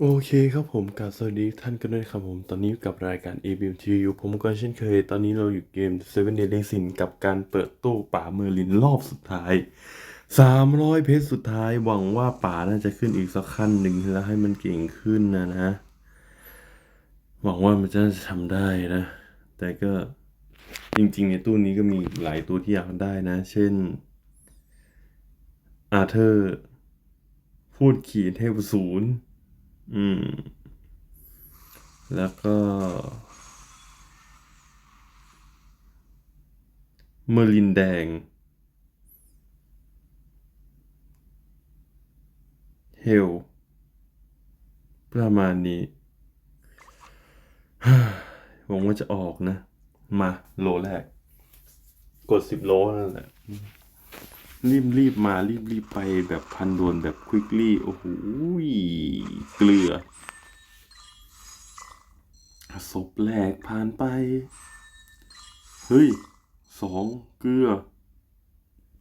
โอเคครับผมกับสวัสดีท่านกันด้วยครับผมตอนนี้กับรายการ a b m t u ผมก็เช่นเคย ตอนนี้เราอยู่เกม Seven Deadly Sin กับการเปิดตู้ป่าเมอร์ลินรอบสุดท้าย 300 เพชรสุดท้าย หวังว่าป่าน่าจะขึ้นอีกสักขั้นหนึ่งแล้วให้มันเก่งขึ้นนะนะ หวังว่ามันจะทำได้นะ แต่ก็จริงๆ ในตู้นี้ก็มีหลายตัวที่อยากได้นะ เช่นอาเธอร์พูดขี่เทพศูนย์ อืม แล้วก็ เมลินแดง เฮล ประมาณนี้หวังว่าจะออกนะ มา โลแรก กดสิบโลนั่นแหละ รีบรีบมารีบรีบไปแบบพันด่วนแบบควิกลี่โอ้โหเกลือศพแรกผ่านไป เฮ้ยสองเกลือ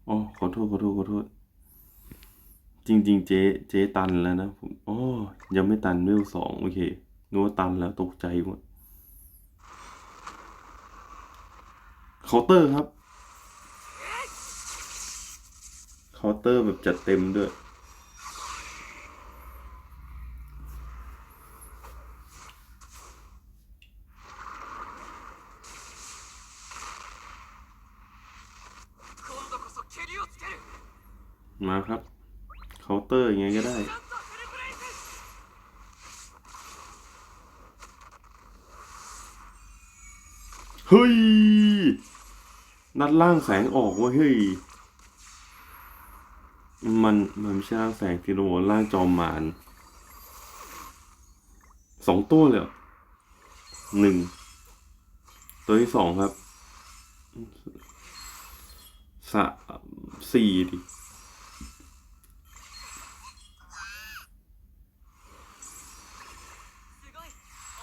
อ๋อขอโทษขอโทษขอโทษ จริง ๆ เจ๊เจ๊ตันแล้วนะผมอ๋อยังไม่ตันเวลสองโอเคนึกว่าตันแล้วตกใจหมดเคาน์เตอร์ครับ เคาน์เตอร์แบบจัดเต็มด้วย มาครับ เคาน์เตอร์ยังไงก็ได้เฮ้ยนัดล่างแสงออกวะเฮ้ย มันมันใช่แสงทีโรล่างจอมมารสองตัวเลยหนึ่งตัวที่สองครับสะสี่ดิ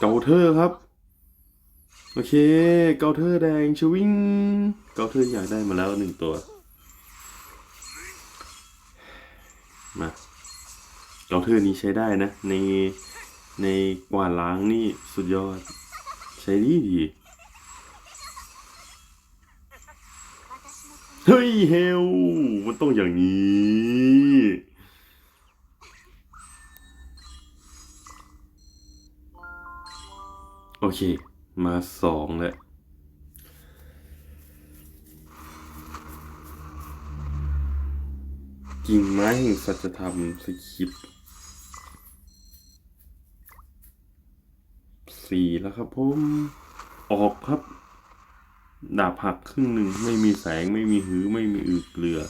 เกาเธอครับ โอเค เกาเธอแดงชวิงเกาเธออยากได้มาแล้วหนึ่งตัว มาเกาเทอร์นี้ใช้ได้นะ ในในกวาดล้างนี่สุดยอด ใช้ดีดีเฮ้ยเฮลมันต้องอย่างนี้โอเค มาสองแล้ว กิ่งไม้แห่งสัจธรรมสคริปสี่แล้วครับผมออกครับ ดาบหักครึ่งหนึ่งไม่มีแสงไม่มีหือไม่มีอืดเกลือ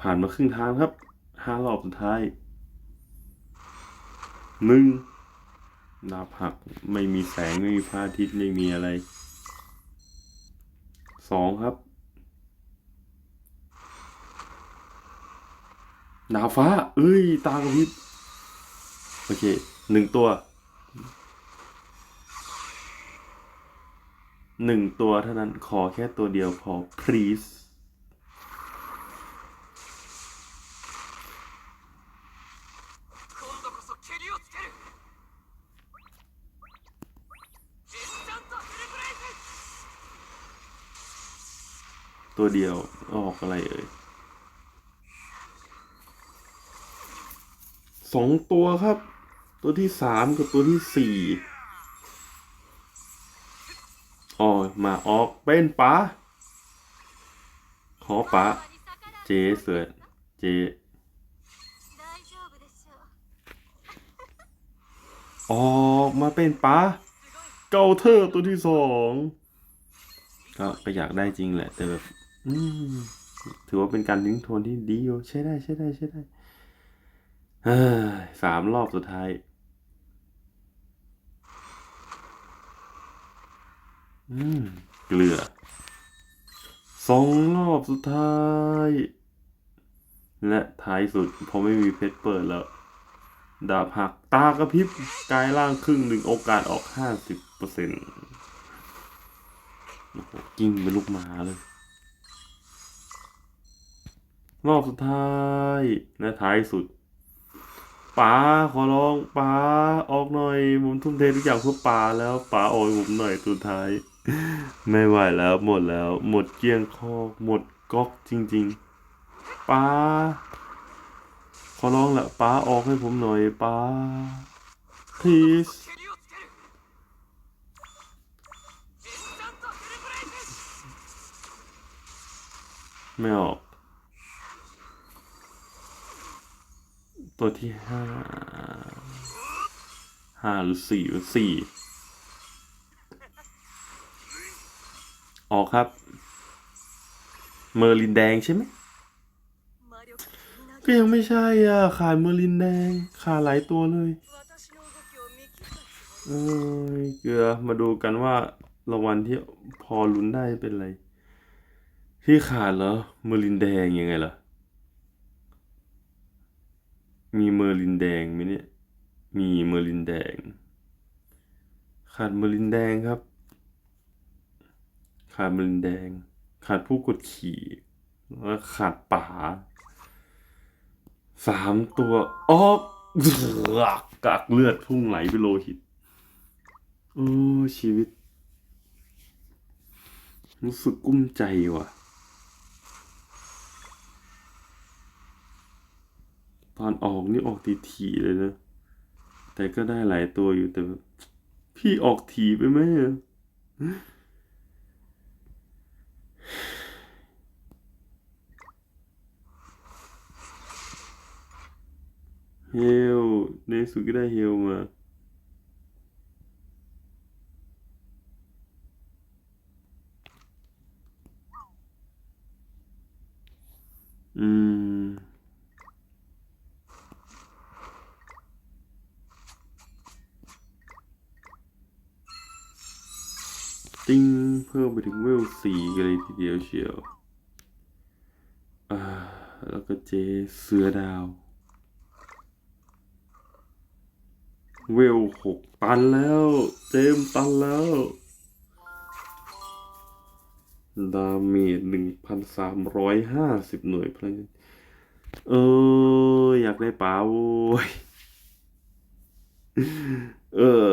ผ่านมาครึ่งทางครับห้ารอบสุดท้ายหนึ่งดาบหักไม่มีแสงไม่มีพระอาทิตย์ไม่มีอะไรสองครับ หนาฟ้า เอ้ย ตากระพริบ โอเค หนึ่งตัว หนึ่งตัวเท่านั้น ขอแค่ตัวเดียวพอ please ตัวเดียวออกอะไรเอ่ย สองตัวครับ ตัวที่สามกับตัวที่สี่อ๋อมาออกเป็นป๋าขอป๋าเจเสือเจออกมาเป็นป๋าเกาเธอตัวที่สองก็ก็อยากได้จริงแหละ แต่แบบถือว่าเป็นการทิ้งโทนที่ดีอยู่ใช่ได้ใช่ได้ใช่ได้ สามรอบสุดท้าย อืม เกลือ สองรอบสุดท้าย และท้ายสุดพอไม่มีเพชรเปิดแล้ว ดาบหักตากระพริบกายร่างครึ่งหนึ่งโอกาสออกห้าสิบเปอร์เซ็นต์กิ้งเป็นลูกหมาเลย รอบสุดท้าย และท้ายสุด ป๋าขอร้องป๋าออกหน่อยผมทุ่มเททุกอย่างเพื่อป๋าแล้วป๋าออกผมหน่อยสุดท้าย ไม่ไหวแล้วหมดแล้ว หมดเกี้ยงคอกหมดก๊อกจริง ๆป๋าขอร้องละป๋าออกให้ผมหน่อยป๋า please ไม่ออก ตัวที่ห้าห้าหรือสี่หรือสี่ออกครับ เมอร์ลินแดงใช่ไหมก็ยังไม่ใช่อะ ขาดเมอร์ลินแดง ขาดหลายตัวเลย เออเกือมาดูกันว่ารางวัลที่พอลุ้นได้เป็นอะไร ที่ขาดเหรอ เมอร์ลินแดงยังไงล่ะ มีเมอร์ลินแดงไหมเนี่ย มีเมอร์ลินแดง ขาดเมอร์ลินแดงครับ ขาดเมอร์ลินแดง ขาดผู้กดขี่แล้วขาดป่าสามตัวอ๋อกากเลือดพุ่งไหลไปโลหิตโอ้ชีวิต รู้สึกกุ้มใจว่ะ อนออกนี่ออกทีทีเลยนะ แต่ก็ได้หลายตัวอยู่แต่ พี่ออกทีไปไหมอะเฮลในสุดก็ได้เฮลมา ติ้งเพิ่มไปถึงเวลสี่กันเลยทีเดียวเชียวอ่าแล้วก็เจเสือดาว เวลหกตันแล้ว เจมตันแล้วดาเมจหนึ่งพันสามร้อยห้าสิบหน่วยพลังเออ อยากได้ป๋าโว้ย เออ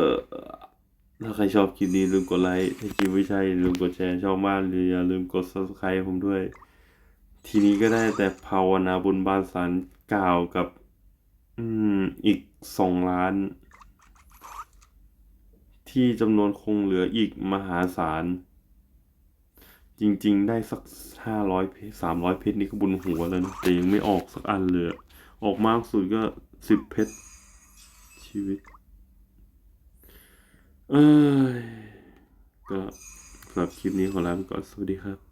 ถ้าใครชอบคลิปนี้ลืมกดไลค์ ถ้าคลิปไม่ใช่ลืมกดแชร์ชอบมากเลยอย่าลืมกด subscribe ผมด้วย ทีนี้ก็ได้แต่ภาวนาบนบานสารกล่าวกับ อืม อีกสองล้าน ที่จำนวนคงเหลืออีกมหาศาล จริง ๆ ได้สักห้าร้อยเพชรสามร้อยเพชรนี่ก็บุญหัวแล้วนะแต่ยังไม่ออกสักอันเลย อออกมากสุดก็สิบเพชรชีวิต เอ้ยก็สำหรับคลิปนี้ขอลาไปก่อนสวัสดีครับ